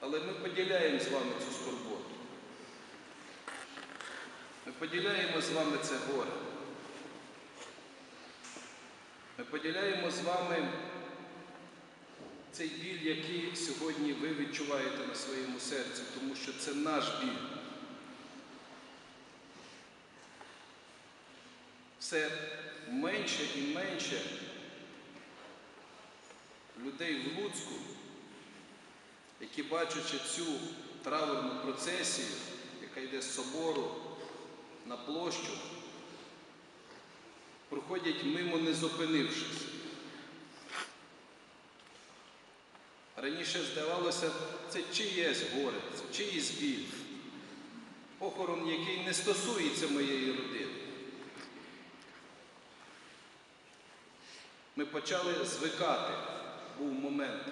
Але ми поділяємо з вами цю скорботу. Ми поділяємо з вами це горе. Ми поділяємо з вами цей біль, який сьогодні ви відчуваєте на своєму серці, тому що це наш біль. Все менше і менше людей в Луцьку, які бачачи цю траурну процесію, яка йде з собору на площу, проходять мимо не зупинившись. Раніше здавалося, це чиєсь горе, це чиїсь біль. Похорон, який не стосується моєї родини. Ми почали звикати, був момент,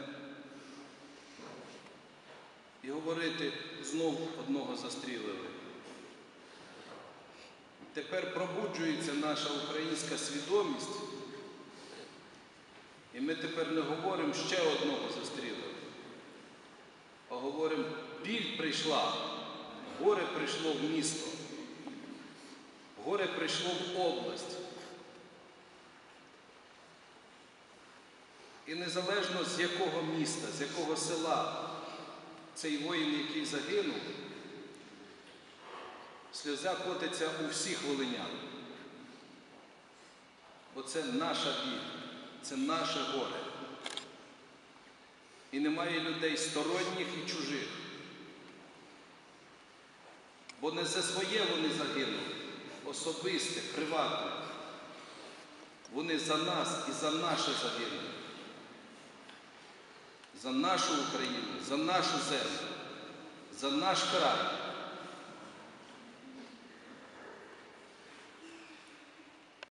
і говорити знову одного застрілили. Тепер пробуджується наша українська свідомість, і ми тепер не говоримо ще одного застрілили, а говоримо, біль прийшла, горе прийшло в місто, горе прийшло в область. І незалежно з якого міста, з якого села цей воїн, який загинув, сльоза котиться у всіх волинян. Бо це наша біль, це наше горе. І немає людей сторонніх і чужих. Бо не за своє вони загинули, особисте, приватне. Вони за нас і за наше загинули. За нашу Україну, за нашу землю, за наш край.